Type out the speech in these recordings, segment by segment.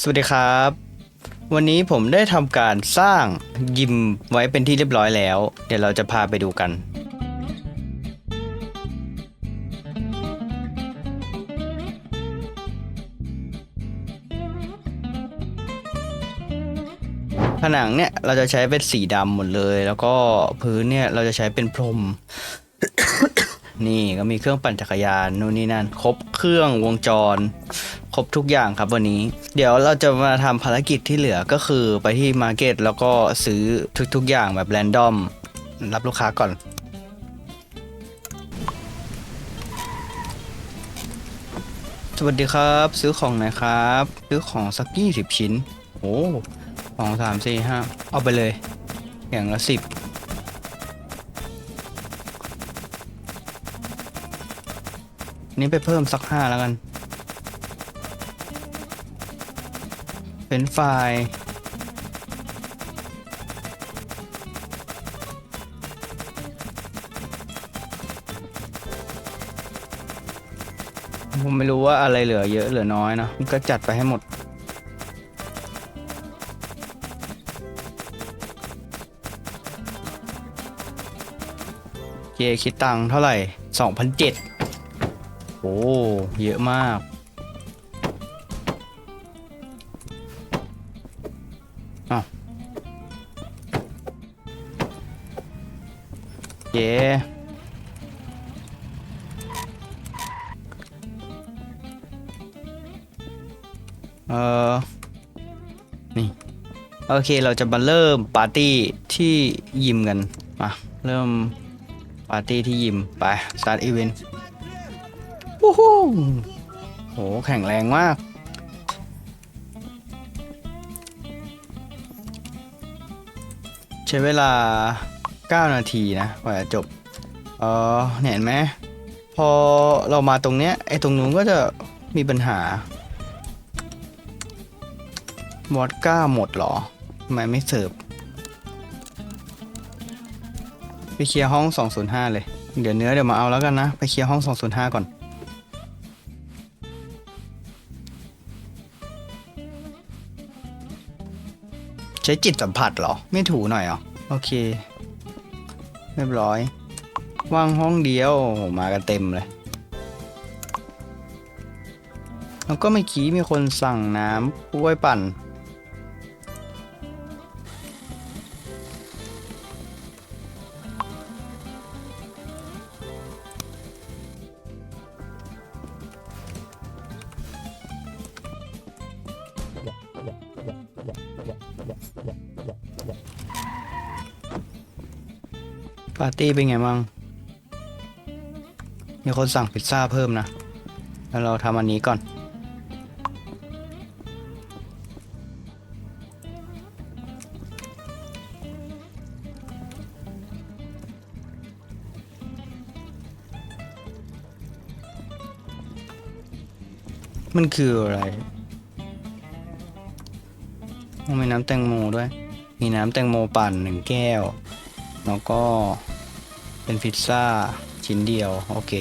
สวัสดีครับ วันนี้ผมได้ทำการสร้างยิมไว้เป็นที่เรียบร้อยแล้ว เดี๋ยวเราจะพาไปดูกัน ผนังเนี่ยเราจะใช้เป็นสีดำหมดเลย แล้วก็พื้นเนี่ยเราจะใช้เป็นพรม นี่ก็มีเครื่องปั่นจักรยานนู่นนี่นั่น ครบเครื่องวงจร ครบทุกอย่างครับวันนี้ เดี๋ยวเราจะมาทำภารกิจที่เหลือก็คือไปที่มาร์เก็ตแล้วก็ซื้อทุกๆอย่างแบบแรนดอม รับลูกค้าก่อน สวัสดีครับ ซื้อของหน่อยครับ ซื้อของสักยี่สิบชิ้น โอ้สองสามสี่ห้าเอาไปเลย อย่างละสิบนี่ไปเพิ่มสักห้าแล้วกัน เป็นไฟล์ผมไม่รู้ว่าอะไรเหลือเยอะเหลือน้อยเนะก็จัดไปให้หมด เจคิดตังค์เท่าไหร่สองพันเจ็ดโอ้ เยอะมาก เออนี่ โอเคเราจะมาเริ่มปาร์ตี้ที่ยิมกัน มาเริ่มปาร์ตี้ที่ยิม ไปสตาร์ทอีเวนต์วู้ฮู้โห แข็งแรงมากใช้เวลา 9 นาทีนะกว่าจะจบ เออเห็นไหม พอเรามาตรงเนี้ย ไอ้ตรงนู้นก็จะมีปัญหา วอดก้าหมดเหรอทำไมไม่เสิร์ฟไปเคลียร์ห้อง 205 เลย เดี๋ยวเนื้อเดี๋ยวมาเอาแล้วกันนะ ไปเคลียร์ห้อง 205 ก่อน ใช้จิตสัมผัสเหรอ ไม่ถูหน่อยเหรอ โอเค เรียบร้อย ว่างห้องเดียวมากันเต็มเลย แล้วก็เมื่อกี้มีคนสั่งน้ำกล้วยปั่น ปาร์ตี้เป็นไงบ้างมีคนสั่งพิซซ่าเพิ่มนะ แล้วเราทำอันนี้ก่อน มันคืออะไรมันมีน้ำแตงโมด้วย มีน้ำแตงโมปั่นหนึ่งแก้ว แล้วก็เป็นพิซซ่าชิ้นเดียว โอเค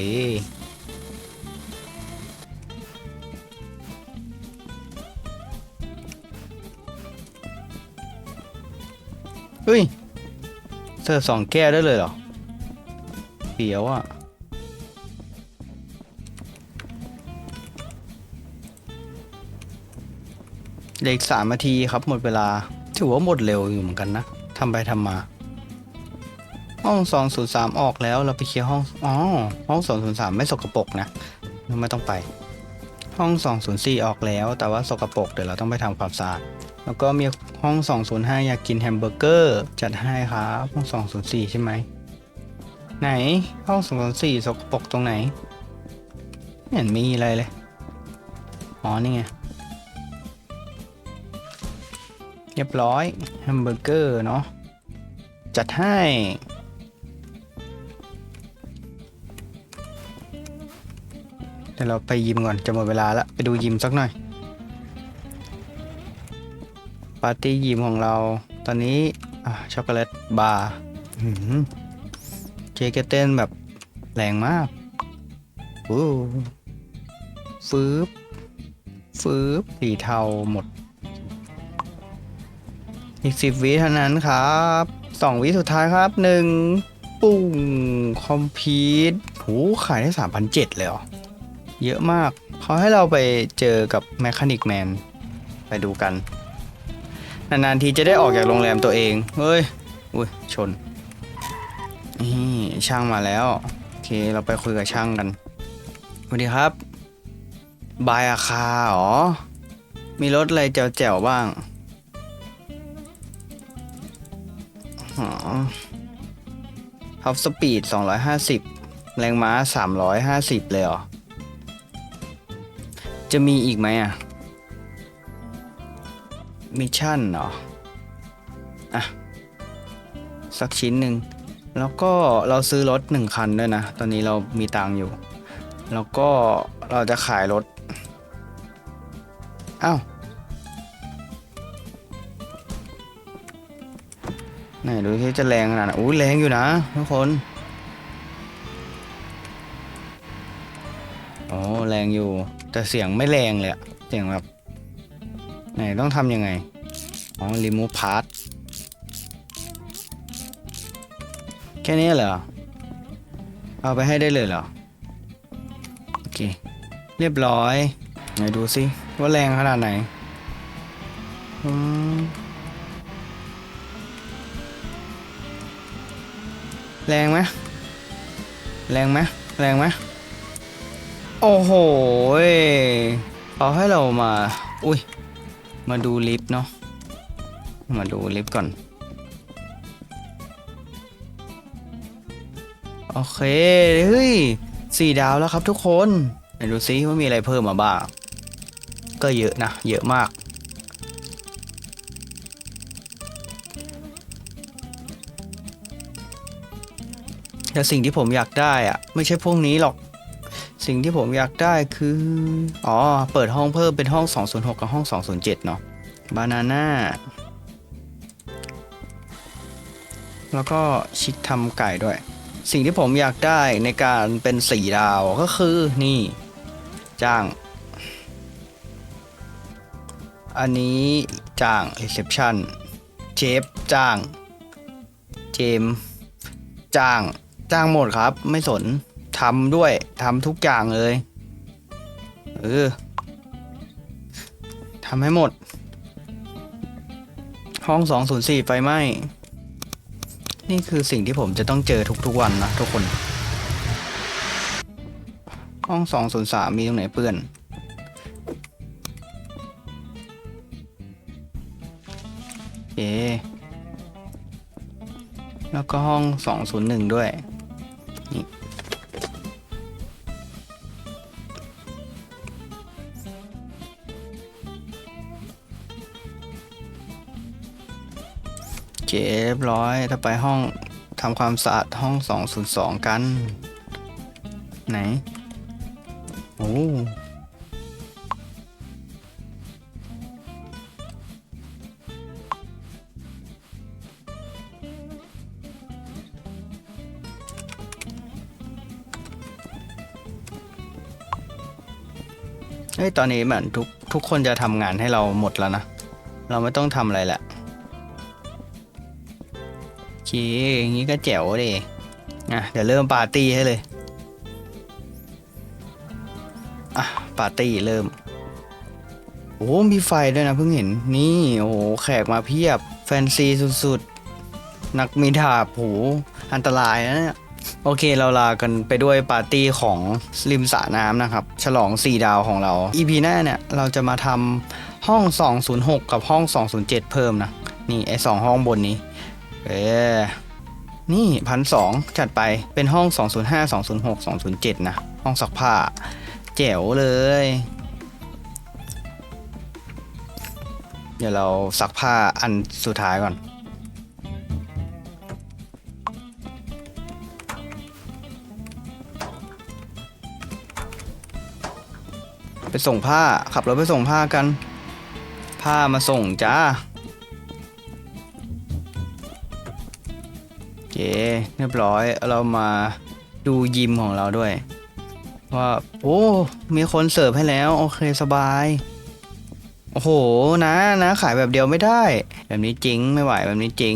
เฮ้ย เสิร์ฟสองแก้วได้เลยเหรอเปียวอะเหลืออีกสามนาทีครับหมดเวลา ถือว่าหมดเร็วอยู่เหมือนกันนะทำไปทำมา ห้องสองศูนย์สามออกแล้วเราไปเคลียร์ห้องอ๋อห้องสองศูนย์สามไม่สกปรกนะไม่ต้องไป ห้องสองศูนย์สี่ออกแล้ว แต่ว่าสกปรกเดี๋ยวเราต้องไปทำความสะอาดแล้วก็มีห้องสองศูนย์ห้าอยากกินแฮมเบอร์เกอร์จัดให้ครับห้องสองศูนย์สี่ใช่ไหมไหนห้องสองศูนย์สี่สกปรกตรงไหนไม่เห็นมีอะไรเลยอ๋อนี่ไงเรียบร้อยแฮมเบอร์เกอร์เนาะจัดให้ ดี๋ยวเราไปยิมก่อนจะหมดเวลาแล้วไปดูยิมสักหน่อย ปาร์ตี้ยิมของเราตอนนี้ช็อกโกแลตบาร์เจเกเต้นแบบแรงมากอู้ฟืบฟืบสีเทาหมด อีกสิบวิเท่านั้นครับสองวิสุดท้ายครับหนึ่งปุ้งคอมพีทหูขายได้สามพันเจ็ดเลยเหรอ เยอะมาก เขาให้เราไปเจอกับแมคานิกแมน ไปดูกัน นานๆทีจะได้ออกจากโรงแรมตัวเอง เฮ้ย อุ้ย ชน นี่ช่างมาแล้ว โอเค เราไปคุยกับช่างกัน สวัสดีครับ บายอาคาเหรอมีรถอะไรแจ๋วๆบ้างอ๋อท็อปสปีด250 แรงม้า 350 เลยเหรอ จะมีอีกไหมอะ มิชชั่นเหรอ อะ สักชิ้นหนึ่ง แล้วก็เราซื้อรถหนึ่งคันด้วยนะ ตอนนี้เรามีตังอยู่ แล้วก็เราจะขายรถ อ้าว ไหนดูที่จะแรงขนาดไหนอุ้ยแรงอยู่นะทุกคนโอ้แรงอยู่ แต่เสียงไม่แรงเลยอะเสียงแบบ ไหนต้องทำยังไง อ๋อ remove part แค่นี้เหรอ เอาไปให้ได้เลยเหรอ โอเค เรียบร้อย ไหนดูสิว่าแรงขนาดไหนอืมแรงไหมแรงไหมแรงไหม โอ้โหเอาให้เรามา อุ้ย มาดูลิฟต์เนาะ มาดูลิฟต์ก่อน โอเค เฮ้ยสี่ดาวแล้วครับทุกคนไหนดูซิว่ามีอะไรเพิ่มมาบ้าง ก็เยอะนะ เยอะมาก แต่สิ่งที่ผมอยากได้อะไม่ใช่พวกนี้หรอก สิ่งที่ผมอยากได้คือ อ๋อ เปิดห้องเพิ่มเป็นห้อง 206 กับห้อง 207 เนาะบานาน่า แล้วก็ชิคทำไก่ด้วย สิ่งที่ผมอยากได้ในการเป็นสีดาวก็คือนี่ จ้าง อันนี้จ้าง reception เชฟจ้าง เจม จ้าง จ้างหมดครับ ไม่สน ทำด้วยทำทุกอย่างเลย เออทำให้หมด ห้อง 204 ไฟไหม้ นี่คือสิ่งที่ผมจะต้องเจอทุกๆวันนะทุกคน ห้อง 203 มีตรงไหนเปื้อนโอเคแล้วก็ห้อง 201 ด้วย เคเรียบร้อยถ้าไปห้องทำความสะอาดห้อง 202 กัน ไหน โอ้เฮ้ยตอนนี้เหมือนทุกทุกคนจะทำงานให้เราหมดแล้วนะ เราไม่ต้องทำอะไรแหละ เคอย่างนี้ก็แจ๋วดิอะเดี๋ยวเริ่มปาร์ตี้ให้เลย อะ ปาร์ตี้เริ่ม โอ้มีไฟด้วยนะเพิ่งเห็น นี่ โอ้โห แขกมาเพียบ แฟนซีสุดๆ นักมีดาบโหอันตรายนะเนี่ยโอเคเราลากันไปด้วยปาร์ตี้ของริมสระน้ำนะครับ ฉลอง 4 ดาวของเรา EP หน้าเนี่ย เราจะมาทำห้อง 206 กับห้อง 207 เพิ่มนะ นี่ไอสองห้องบนนี้ เออนี่พันสองจัดไปเป็นห้อง 205 206 207 นะ ห้องซักผ้า แจ๋วเลย เดี๋ยวเราซักผ้าอันสุดท้ายก่อนไปส่งผ้าขับรถไปส่งผ้ากัน ผ้ามาส่งจ้า เคเรียบร้อยเรามาดูยิมของเราด้วย ว่า โอ้ มีคนเสิร์ฟให้แล้ว โอเคสบาย โอ้โหนะนะ ขายแบบเดียวไม่ได้ แบบนี้จริงไม่ไหวแบบนี้จริง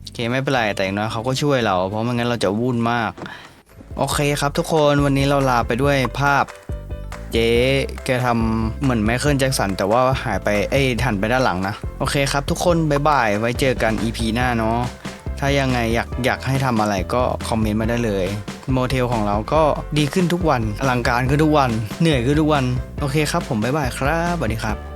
โอเคไม่เป็นไรแต่อย่างน้อยเขาก็ช่วยเรา เพราะไม่งั้นเราจะวุ่นมาก โอเคครับทุกคนวันนี้เราลาไปด้วยภาพเจ๊แกทำเหมือนไมเคิลแจ็คสัน แต่ว่าหายไป เอ้ยหันไปด้านหลังนะ โอเคครับทุกคน บ๊ายบาย ไว้เจอกัน EP หน้าเนาะ ถ้ายังไงอยากอยากให้ทำอะไรก็คอมเมนต์มาได้เลยโมเทลของเราก็ดีขึ้นทุกวันอลังการขึ้นทุกวัน เหนื่อยขึ้นทุกวัน โอเคครับผมบ๊ายบายครับสวัสดีครับ